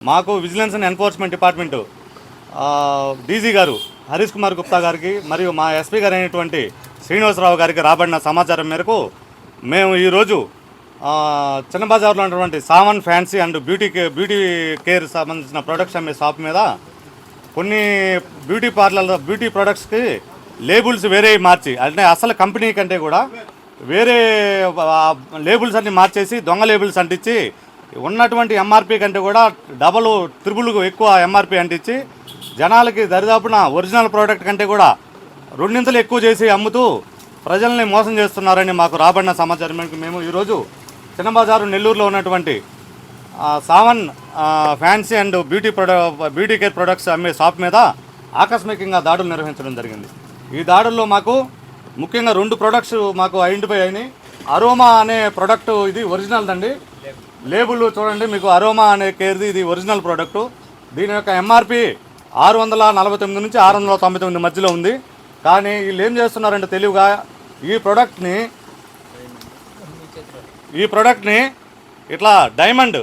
మాకు vigilance and enforcement department DG గారు హరీష్ కుమార్ గుప్తా గారికి మరియు మా ఎస్పీ గారు అయినటువంటి శ్రీనివాసరావు గారికి రాబడిన సమాచారం మేరకు మేము ఈరోజు చిన్నబజార్లో ఉన్నటువంటి సామన్ ఫ్యాన్సీ అండ్ బ్యూటీ కే బ్యూటీ కేర్ సంబంధించిన ప్రొడక్ట్స్ అమ్మే షాప్ మీద కొన్ని బ్యూటీ పార్లర్ బ్యూటీ ప్రొడక్ట్స్కి లేబుల్స్ వేరే మార్చి అంటే అసలు కంపెనీ కంటే కూడా వేరే లేబుల్స్ అన్ని మార్చేసి దొంగ లేబుల్స్ అంటించి ఉన్నటువంటి ఎంఆర్పి కంటే కూడా డబల్ త్రిబుల్ ఎక్కువ ఎంఆర్పి అంటించి జనాలకి దరిదాపున ఒరిజినల్ ప్రోడక్ట్ కంటే కూడా రెండింతలు ఎక్కువ చేసి అమ్ముతూ ప్రజల్ని మోసం చేస్తున్నారని మాకు రాబడిన సమాచారం. మేరకు మేము ఈరోజు చిన్న బజారు నెల్లూరులో ఉన్నటువంటి సావన్ ఫ్యాన్సీ అండ్ బ్యూటీ ప్రొడ బ్యూటీ కేర్ ప్రొడక్ట్స్ అమ్మే షాప్ మీద ఆకస్మికంగా దాడులు నిర్వహించడం జరిగింది. ఈ దాడుల్లో మాకు ముఖ్యంగా రెండు ప్రొడక్ట్స్ మాకు ఐడెంటిఫై అయినాయి. అరోమా అనే ప్రొడక్ట్ ఇది ఒరిజినల్ అండి లేబుల్ చూడండి మీకు అరోమా అనే కేర్ది ఇది ఒరిజినల్ ప్రోడక్ట్ దీని యొక్క ఎంఆర్పి ఆరు వందల నలభై తొమ్మిది నుంచి ఆరు వందల తొంభై తొమ్మిది మధ్యలో ఉంది. కానీ వీళ్ళు ఏం చేస్తున్నారంటే తెలివిగా ఈ ప్రోడక్ట్ని ఈ ప్రోడక్ట్ని ఇట్లా డైమండ్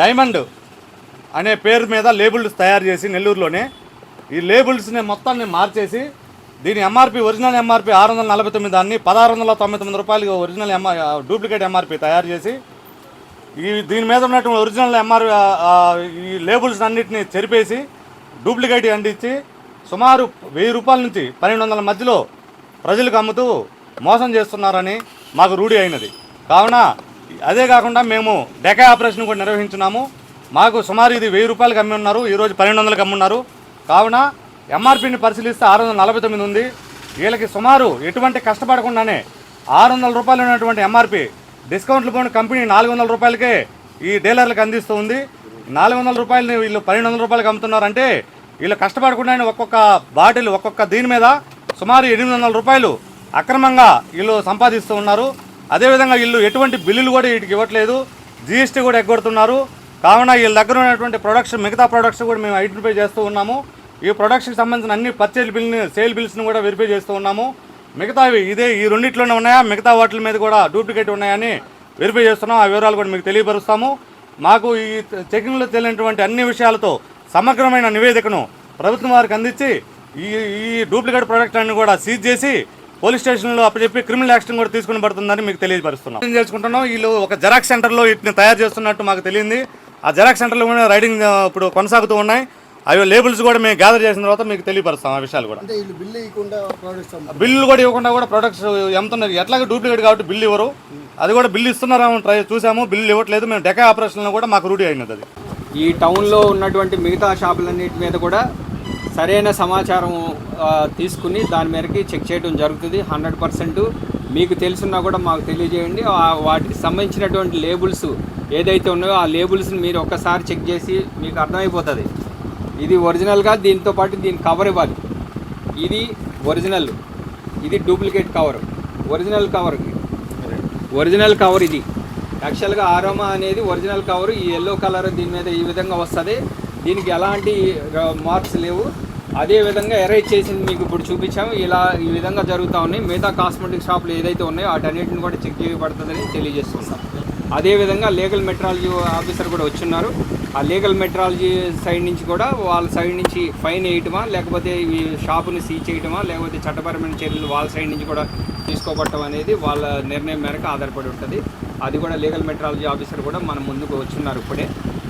డైమండ్ అనే పేరు మీద లేబుల్స్ తయారు చేసి నెల్లూరులోనే ఈ లేబుల్స్ని మొత్తాన్ని మార్చేసి దీని ఎంఆర్పి ఒరిజినల్ ఎంఆర్పి ఆరు వందల నలభై తొమ్మిది దాన్ని పదహారు వందల తొంభై తొమ్మిది రూపాయలు ఒరిజినల్ ఎంఆర్ డూప్లికేట్ ఎంఆర్పి తయారు చేసి ఈ దీని మీద ఉన్నటువంటి ఒరిజినల్ ఎంఆర్ ఈ లేబుల్స్ అన్నిటిని చెరిపేసి డూప్లికేట్ అందించి సుమారు వెయ్యి రూపాయల నుంచి పన్నెండు వందల మధ్యలో ప్రజలకు అమ్ముతూ మోసం చేస్తున్నారని మాకు రూఢి అయినది. కావున అదే కాకుండా మేము డెకా ఆపరేషన్ కూడా నిర్వహించున్నాము. మాకు సుమారు ఇది వెయ్యి రూపాయలకి అమ్మి ఉన్నారు ఈరోజు పన్నెండు వందలకు అమ్మున్నారు కావున ఎంఆర్పిని పరిశీలిస్తే ఆరు వందల నలభై తొమ్మిది ఉంది. వీళ్ళకి సుమారు ఎటువంటి కష్టపడకుండానే ఆరు వందల రూపాయలు ఉన్నటువంటి ఎంఆర్పి డిస్కౌంట్లు పోయిన కంపెనీ నాలుగు వందల రూపాయలకే ఈ డీలర్లకు అందిస్తూ ఉంది నాలుగు వందల రూపాయలని వీళ్ళు పన్నెండు వందల రూపాయలకి అమ్ముతున్నారంటే వీళ్ళు కష్టపడకుండానే ఒక్కొక్క బాటిల్ ఒక్కొక్క దీని మీద సుమారు ఎనిమిది వందల రూపాయలు అక్రమంగా వీళ్ళు సంపాదిస్తూ ఉన్నారు. అదేవిధంగా వీళ్ళు ఎటువంటి బిల్లులు కూడా వీటికి ఇవ్వట్లేదు. జీఎస్టీ కూడా ఎగ్గొడుతున్నారు. కావున వీళ్ళ దగ్గర ఉన్నటువంటి ప్రొడక్ట్స్ మిగతా ప్రొడక్ట్స్ కూడా మేము ఐడెంటిఫై చేస్తూ ఉన్నాము. ఈ ప్రొడక్ట్స్కి సంబంధించిన అన్ని పర్చేజ్ బిల్ని సేల్ బిల్స్ని కూడా వెరిఫై చేస్తూ ఉన్నాము. మిగతావి ఇదే ఈ రెండిట్లోనే ఉన్నాయా? మిగతా వాటి మీద కూడా డూప్లికేట్ ఉన్నాయని వెరిఫై చేస్తున్నాం. ఆ వివరాలు కూడా మీకు తెలియపరుస్తాము. మాకు ఈ చెకింగ్లో తెలియనటువంటి అన్ని విషయాలతో సమగ్రమైన నివేదికను ప్రభుత్వం వారికి అందించి ఈ ఈ డూప్లికేట్ ప్రొడక్ట్ అన్ని కూడా సీజ్ చేసి పోలీస్ స్టేషన్లో అప్పచెప్పి క్రిమినల్ యాక్షన్ కూడా తీసుకుని పడుతుందని మీకు తెలియపరుస్తున్నాం. ఏం చేసుకుంటున్నాం. వీళ్ళు ఒక జెరాక్స్ సెంటర్లో వీటిని తయారు చేస్తున్నట్టు మాకు తెలియంది. ఆ జెరాక్స్ సెంటర్లో కూడా రైడింగ్ ఇప్పుడు కొనసాగుతూ ఉన్నాయి. అవి లేబుల్స్ కూడా మేము గ్యాదర్ చేసిన తర్వాత మీకు తెలియపరుస్తాం ఆ విషయాలు కూడా. బిల్లు కూడా ఇవ్వకుండా కూడా ప్రొడక్ట్స్ అమ్ముతున్నారు ఎట్లాగో డూప్లికేట్ కాబట్టి బిల్లు ఇవ్వరు. అది కూడా బిల్లు ఇస్తున్నారేమో ట్రై చూసాము. బిల్లు ఇవ్వట్లేదు. మేము డెకా ఆపరేషన్లో కూడా మాకు రూఢి అయినది అది. ఈ టౌన్లో ఉన్నటువంటి మిగతా షాపులన్నిటి మీద కూడా సరైన సమాచారం తీసుకుని దాని మేరకి చెక్ చేయడం జరుగుతుంది. హండ్రెడ్ పర్సెంట్ మీకు తెలుసున్నా కూడా మాకు తెలియజేయండి. ఆ వాటికి సంబంధించినటువంటి లేబుల్స్ ఏదైతే ఉన్నాయో ఆ లేబుల్స్ని మీరు ఒక్కసారి చెక్ చేసి మీకు అర్థమైపోతుంది. ఇది ఒరిజినల్గా దీంతో పాటు దీని కవర్ ఇవ్వాలి. ఇది ఒరిజినల్. ఇది duplicate cover original cover original cover ఇది. యాక్చువల్గా ఆరోమా అనేది ఒరిజినల్ కవర్ ఈ ఎల్లో కలర్ దీని మీద ఈ విధంగా వస్తుంది. దీనికి ఎలాంటి మార్క్స్ లేవు. అదే విధంగా ఎరైజ్ చేసింది మీకు ఇప్పుడు చూపించాము. ఇలా ఈ విధంగా జరుగుతూ ఉన్నాయి. మిగతా కాస్మెటిక్ షాపులు ఏదైతే ఉన్నాయో వాటన్నిటిని కూడా చెక్ చేయబడుతుందని తెలియజేస్తున్నాం. అదేవిధంగా లీగల్ మెట్రాలజీ ఆఫీసర్ కూడా వచ్చున్నారు. ఆ లీగల్ మెట్రాలజీ సైడ్ నుంచి కూడా వాళ్ళ సైడ్ నుంచి ఫైన్ వేయటమా లేకపోతే ఈ షాపుని సీజ్ చేయటమా లేకపోతే చట్టపరమైన చర్యలు వాళ్ళ సైడ్ నుంచి కూడా తీసుకోబట్టం అనేది వాళ్ళ నిర్ణయం మేరకు ఆధారపడి ఉంటుంది. అది కూడా లీగల్ మెట్రాలజీ ఆఫీసర్ కూడా మన ముందుకు వచ్చున్నారు ఇప్పుడే.